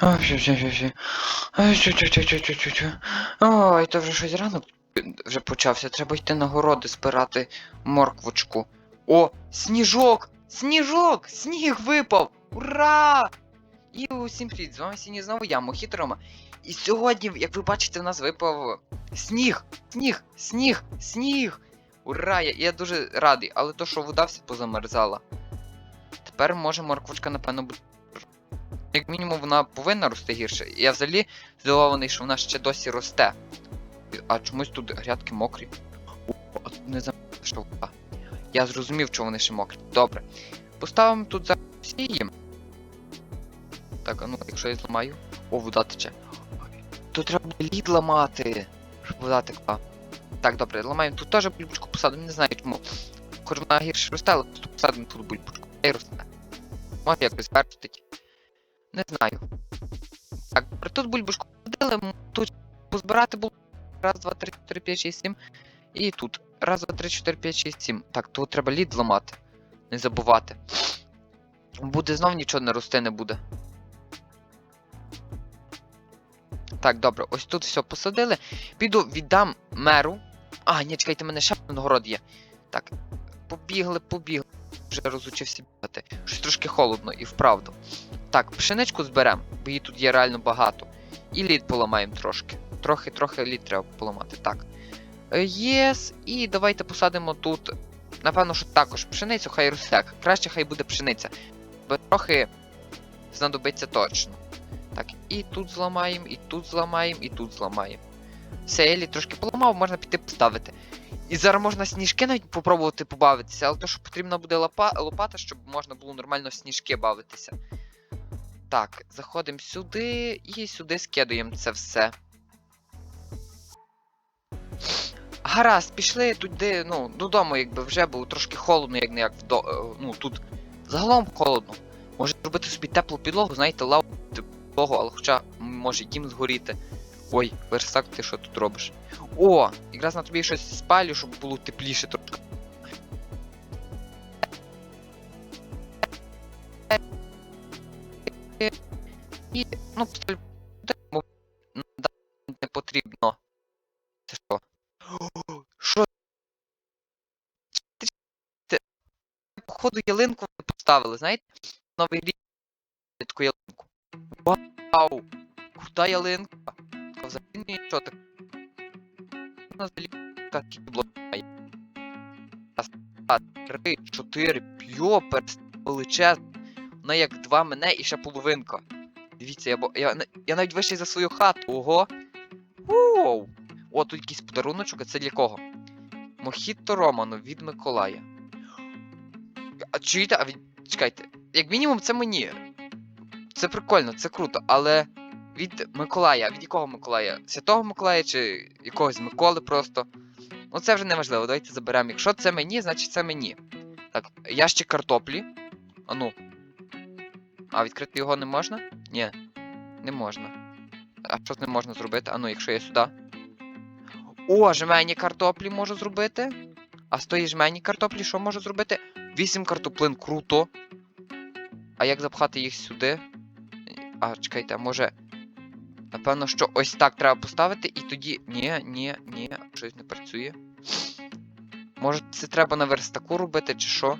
А, все, все, все, все. А, чу, чу, чу, чу, чу, чу. Ой, то вже щось рано вже почався. Треба йти на городи збирати морквочку. О, сніжок! Сніжок! Сніг випав! Ура! І усім привіт! З вами сьогодні знову я, Мохіт Рома. І сьогодні, як ви бачите, в нас випав сніг! Сніг! Сніг! Сніг! Ура! Я, я дуже радий, але то, що вода вся позамерзала. Тепер може морквочка, напевно, буде. Як мінімум, вона повинна рости гірше. Я взагалі здивований, що вона ще досі росте. А чомусь тут грядки мокрі. О, тут не що вода. Я зрозумів, що вони ще мокрі. Добре. Поставимо тут зараз сіємо. Так, а ну, якщо я зламаю. О, вода тече. Тут треба лід ламати, щоб вода текла. Так, добре, ламаємо тут теж бульбочку посадимо, не знаю чому. Хоч вона гірше росте, але тут посадимо тут бульбочку. Та й росте. Може якось вертить. Не знаю. Так, тут бульбашку посадили, тут позбирати було. Раз, два, три, чотири, п'ять, шість, сім. І тут. Раз, два, три, чотири, п'ять, шість, сім. Так, тут треба лід ламати. Не забувати. Буде знов нічого не рости не буде. Так, добре, ось тут все посадили. Піду віддам меру. А, ні, чекайте, мене ще один город є. Так, побігли, побігли. Вже розучився бігати. Щось трошки холодно і вправду. Так, пшеничку зберемо, бо її тут є реально багато. І лід поламаємо трошки. Трохи-трохи лід треба поламати. Так. Е, Єс. І давайте посадимо тут. Напевно, що також пшеницю, хай росте. Краще хай буде пшениця. Бо трохи знадобиться точно. Так, і тут зламаємо, і тут зламаємо, і тут зламаємо. Все, я лід трошки поламав, можна піти поставити. І зараз можна сніжки навіть попробувати побавитися, але то, що потрібна буде лопа... лопата, щоб можна було нормально сніжки бавитися. Так, заходимо сюди і сюди скидуємо це все. Гаразд, пішли туди, ну, додому, якби вже було трошки холодно, як не як вдо... е, Ну, тут загалом холодно. Може зробити собі теплу підлогу, знаєте, лаву підлогу, але хоча може дім згоріти. Ой, верстак, ти що тут робиш? О! Якраз на тобі щось спалю, щоб було тепліше трошки. Ну, поставлю, не потрібно. Це що? Що? Походу ялинку ви поставили, знаєте? Новий рік таку ялинку. Вау! Крута ялинка. Така взагалі нічого так. Вона взагалі така скільки. Раз, два, три, чотири, п'йоперс, величезна. Вона як два мене і ще половинка. Дивіться, я, бо- я, я навіть вищий за свою хату. Ого. Воу! О, тут якийсь подаруночок, а це для кого? Мохіто Роману від Миколая. А чуєте, а від... чекайте. Як мінімум, це мені. Це прикольно, це круто, але від Миколая. Від якого Миколая? Святого Миколая чи якогось Миколи просто. Ну це вже не важливо, давайте заберемо. Якщо це мені, значить це мені. Так, ящик картоплі. А ну. А відкрити його не можна? Ні. Не можна. А що не можна зробити? А ну, якщо я сюди. О, жмені картоплі можу зробити. А з тої жмені картоплі що можу зробити? 8 картоплин круто. А як запхати їх сюди? А, чекайте, а може. Напевно, що ось так треба поставити, і тоді. Ні, ні, ні, щось не працює. Може, це треба на верстаку робити, чи що?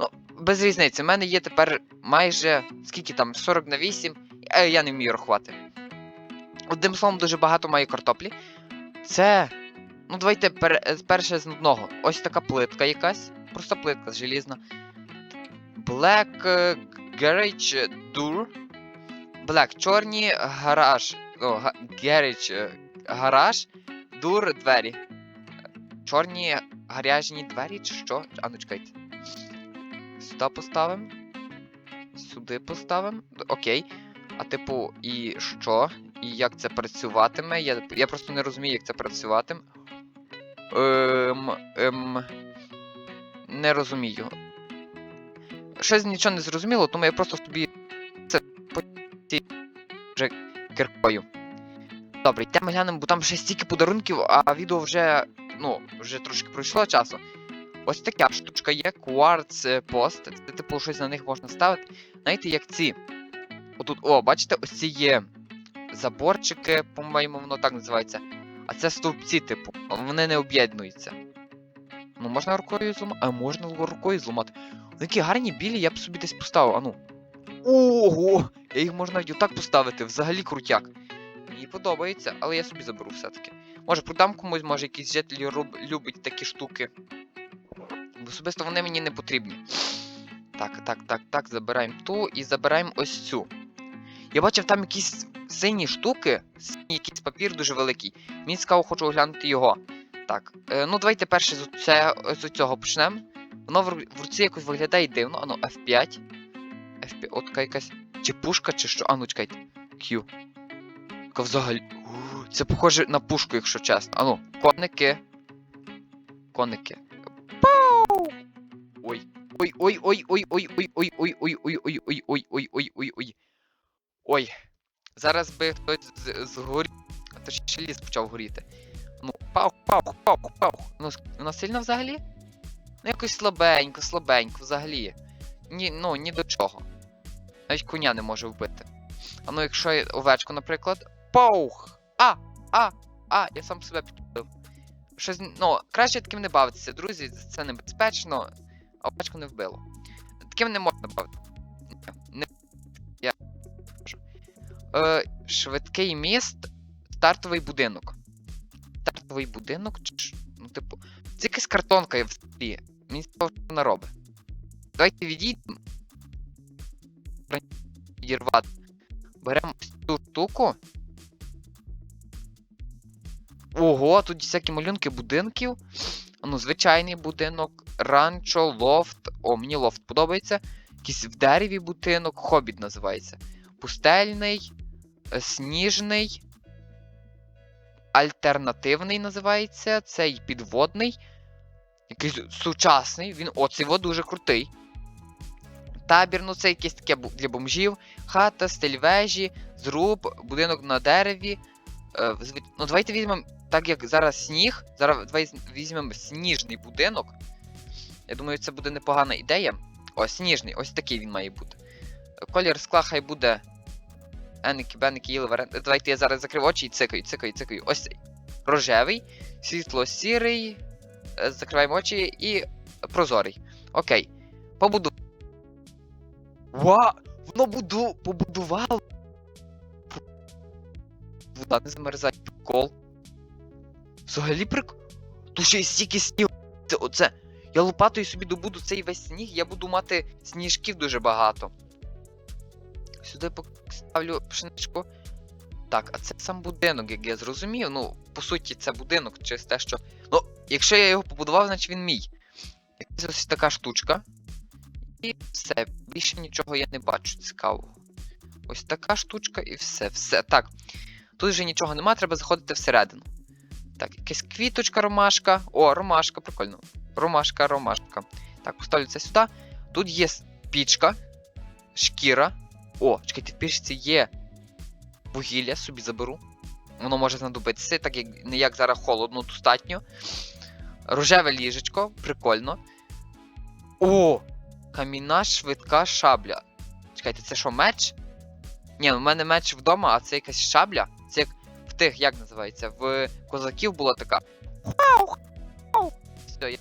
Ну, без різниці, в мене є тепер майже. Скільки там? 40 на 8. Е, я не вмію рахувати. Одним словом, дуже багато маю картоплі. Це. Ну, давайте пер... перше з нудного. Ось така плитка якась. Просто плитка желізна. Black е, Garage Door. Black чорні гараж. О. Garage е, гараж. Дур двері. Чорні гаряжні двері чи що? А ну чекайте. Сюди поставимо. Сюди поставимо. Окей. А типу, і що? І як це працюватиме? Я, я просто не розумію, як це працюватиме. Ем, ем, не розумію. Щось нічого не зрозуміло, тому я просто собі це вже киркою. Добре, йдемо глянемо, бо там ще стільки подарунків, а відео вже, ну, вже трошки пройшло часу. Ось така штучка є, Quartz Post. Це типу щось на них можна ставити. Знаєте, як ці. Отут, о, бачите, ось ці є заборчики, по-моєму, воно так називається. А це стовпці, типу, вони не об'єднуються. Ну, можна рукою зламати. А можна рукою зламати. Вони такі гарні білі, я б собі десь поставив, ану. Ого! Я їх можна навіть отак поставити, взагалі крутяк. Мені подобається, але я собі заберу все-таки. Може, продам комусь, може, якийсь житель любить такі штуки. Особисто вони мені не потрібні. Так, так, так, так, забираємо ту і забираємо ось цю. Я бачив там якісь сині штуки, синій якийсь папір дуже великий. Мені цікаво, хочу оглянути його. Так, е, ну давайте перше з, це, з цього почнемо. Воно в, в руці якось виглядає дивно, ано F5. F5, от якась. Чи пушка, чи що. А ну чекайте. Q. Така взагалі. Це похоже на пушку, якщо чесно. Ану, коники. Коники. Ой. Ой, ой, ой, ой, ой, ой, ой, ой, ой, ой, ой, ой, ой, ой, ой, ой, ой. Зараз би хтось згорів. То ще ліс почав горіти. Ну, паух, паух, паух, паух. Ну, с- вона взагалі? Ну, якось слабенько, слабенько взагалі. Ні, ну, ні до чого. Навіть коня не може вбити. А ну, якщо я овечку, наприклад. Паух! А! А! А! Я сам себе підбив. Щось, ну, краще таким не бавитися, друзі, це небезпечно, а овечку не вбило. Таким не можна бавити. Не... Я. Е, швидкий міст, стартовий будинок. Стартовий будинок? Ну, типу. Це якась картонка в столі. Мені цікаво, що вона робить. Давайте відійдемо. Відірвати. Беремо цю штуку. Ого, тут всякі малюнки будинків. Ну, звичайний будинок, ранчо, лофт. О, мені лофт подобається. Якийсь в дереві будинок, хобіт називається. Пустельний, е, сніжний. Альтернативний називається. Цей підводний. Якийсь сучасний. Він. О, цей дуже крутий. Табір, ну це якесь таке для бомжів. Хата, стиль вежі, зруб, будинок на дереві. Е, ну, давайте візьмемо, так як зараз сніг. Зараз давай з- візьмемо сніжний будинок. Я думаю, це буде непогана ідея. О, сніжний, ось такий він має бути. Колір скла хай буде. Еники, беники, їли. Давайте я зараз закрив очі і цикаю, цикаю, цикаю. Ось цей. Рожевий, світло-сірий. е, Закриваємо очі і прозорий. Окей. Побуду. Ва! Воно буду... побудувало. Вода не замерзає. Прикол. Взагалі прик... Тут ще й стільки снігу. Це оце. Я лопатою собі добуду цей весь сніг, я буду мати сніжків дуже багато. Сюди поставлю пшеничку. Так, а це сам будинок, як я зрозумів. Ну, по суті, це будинок через те, що. Ну, якщо я його побудував, значить він мій. Якась ось така штучка. І все. Більше нічого я не бачу цікавого. Ось така штучка і все. Все. Так. Тут вже нічого нема, треба заходити всередину. Так, якась квіточка, ромашка. О, ромашка, прикольно. Ромашка, ромашка. Так, поставлю сюди. Тут є пічка, шкіра. О, чекайте, в пічці є вугілля, собі заберу. Воно може знадобитися, так як не як зараз холодно, достатньо. Рожеве ліжечко, прикольно. О! Каміна швидка шабля. Чекайте, це що, меч? Ні, у мене меч вдома, а це якась шабля. Це як в тих, як називається, в козаків була така. Вау! Все, я.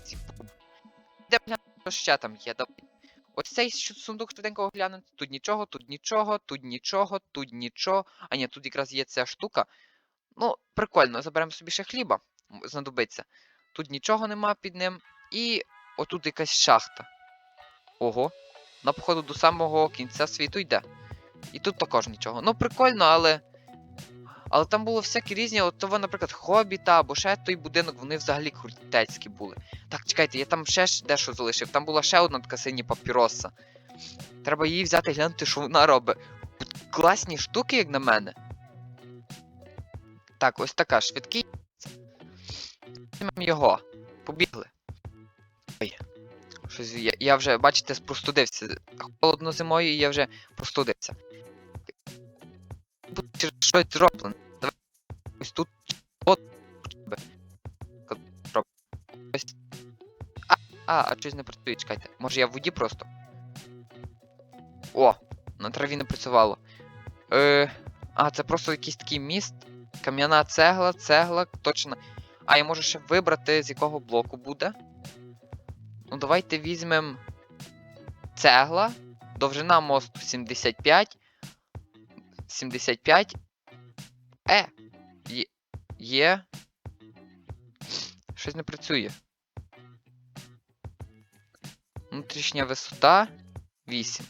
Де що ще там є? Давай. Ось цей сундук швиденько оглянути. Тут нічого, тут нічого, тут нічого, тут нічого. А ні, тут якраз є ця штука. Ну, прикольно, заберемо собі ще хліба. Знадобиться. Тут нічого нема під ним. І отут якась шахта. Ого. На походу до самого кінця світу йде. І тут також нічого. Ну, прикольно, але. Але там було всякі різні, от того, наприклад, хобіта або ще той будинок, вони взагалі крутецькі були. Так, чекайте, я там ще дещо залишив. Там була ще одна така синя папіроса. Треба її взяти і глянути, що вона робить. Класні штуки, як на мене. Так, ось така, швидкий. Його. Побігли. Ой. Щось я, я вже, бачите, простудився. Холодно зимою, і я вже простудився. Буде щось зроблено. Давай. Ось тут. От. Ось. А, а, а щось не працює, чекайте. Може я в воді просто. О, на траві не працювало. Е, а, це просто якийсь такий міст. Кам'яна цегла, цегла, точно. А, я можу ще вибрати, з якого блоку буде. Ну, давайте візьмемо цегла. Довжина мосту 75. 75. Е. Є. Щось не працює. Внутрішня висота 8.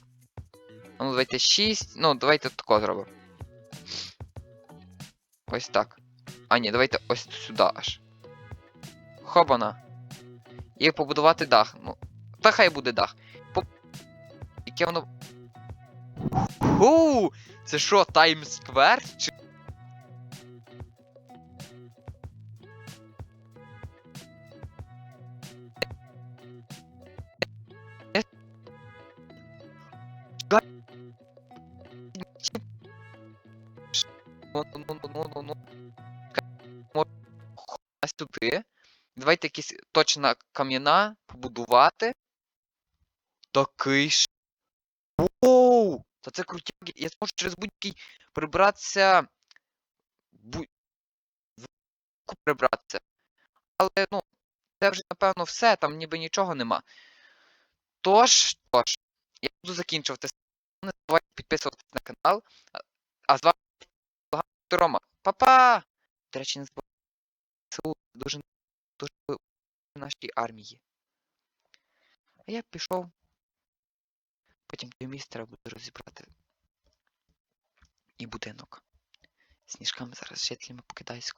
Ну, давайте 6. Ну, давайте тако зробимо. Ось так. А, ні, давайте ось сюди аж. Хобана. І побудувати дах. Ну, та хай буде дах. Яке воно. Ху! Це що, Таймсквер? Чи... Ну, ну, ну, сюди. Давайте якісь точна кам'яна побудувати. Такий ж. Воу! Та це крутяк. Я зможу через будь-який прибратися. Будь... прибратися. Але, ну, це вже, напевно, все, там ніби нічого нема. Тож, тож, я буду закінчувати. Не забувайте підписуватися на канал. А- з вами Рома. Па-па! До речі, не забувайте. Дуже, дуже нашій армії. А я пішов. Потім той міст треба буде розібрати. І будинок. Сніжками зараз жителями покидаюсь.